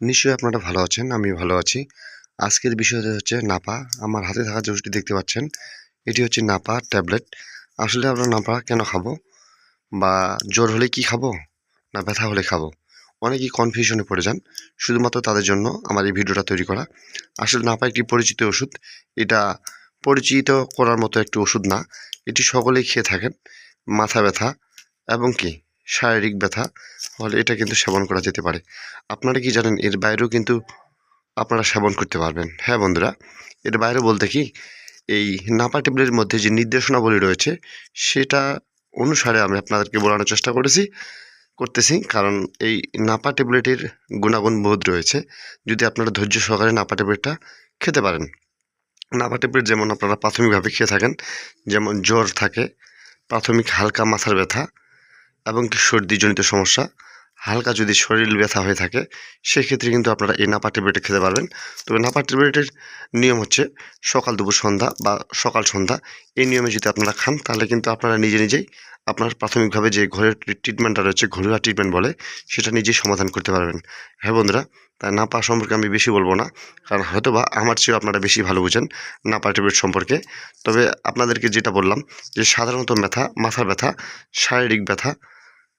নিশ্চয়ই আপনারা ভালো আছেন আমি ভালো আছি। আজকের বিষয়টা হচ্ছে নাপা। আমার হাতে থাকা যে ওষুধটি দেখতে পাচ্ছেন। এটি হচ্ছে নাপা ট্যাবলেট। আসলে আমরা নাপা কেন খাব? বা জ্বর হলে কি খাব? না ব্যথা হলে খাব? অনেকেই কনফিউশনে পড়ে যান। শুধুমাত্র তাদের জন্য আমার এই ভিডিওটা তৈরি করা। আসলে নাপা একটি পরিচিত ওষুধ। এটা পরিচিত করার মতো একটি ওষুধ না। এটি সকলেই খেয়ে থাকেন। মাথা ব্যথা এবং কি? শারীরিক ব্যথা। ফলে এটা কিন্তু সেবন করা যেতে পারে। আপনারা কি জানেন, এর বাইরেও কিন্তু আপনারা সেবন করতে পারবেন। হ্যাঁ বন্ধুরা, এর বাইরে বলতে কি, এই নাপা টেবলের মধ্যে যে নির্দেশনাবলী রয়েছে, সেটা অনুসারে আমি আপনাদেরকে বলানোর চেষ্টা করেছি, করতেছি। কারণ এই নাপা ট্যাবলেটের গুণাগুণ বোধ রয়েছে। যদি আপনারা ধৈর্য সহকারে নাপা ট্যাবলেটটা খেতে পারেন। নাপা ট্যাবলেট যেমন আপনারা প্রাথমিকভাবে খেয়ে থাকেন, যেমন জ্বর থাকে, প্রাথমিক হালকা মাথার ব্যথা এবং কি সর্দিজনিত সমস্যা হালকা যদি শরীর ব্যথা হয়ে থাকে, সেক্ষেত্রে কিন্তু আপনারা এই নাপা ট্যাবলেটটা খেতে পারবেন। তবে নাপা ট্যাবলেটের নিয়ম হচ্ছে সকাল দুপুর সন্ধ্যা বা সকাল সন্ধ্যা এই নিয়মে যদি আপনারা খান, তাহলে কিন্তু আপনারা নিজে নিজেই আপনার প্রাথমিকভাবে যে ঘরের ট্রিটমেন্টটা রয়েছে, ঘরোয়া ট্রিটমেন্ট বলে, সেটা নিজেই সমাধান করতে পারবেন। হ্যাঁ বন্ধুরা তাই নাপা সম্পর্কে আমি বেশি বলব না, কারণ হয়তো বা আমার চেয়েও আপনারা বেশি ভালো বুঝেন নাপা ট্যাবলেট সম্পর্কে। তবে আপনাদেরকে যেটা বললাম যে সাধারণত ব্যথা মাথার ব্যথা, শারীরিক ব্যথা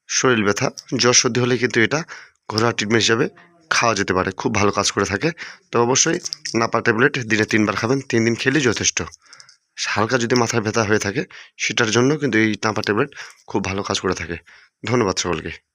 শরীর ব্যথা, জ্বর সর্দি হলে কিন্তু এটা ঘরোয়া ট্রিটমেন্ট হিসাবে খাওয়া যেতে পারে। খুব ভালো কাজ করে থাকে। তো অবশ্যই নাপা ট্যাবলেট দিনে তিনবার খাবেন। তিন দিন খেলেই যথেষ্ট। হালকা যদি মাথায় ব্যথা হয়ে থাকে, সেটার জন্য কিন্তু এই নাপা ট্যাবলেট খুব ভালো কাজ করে থাকে। ধন্যবাদ সকলকে।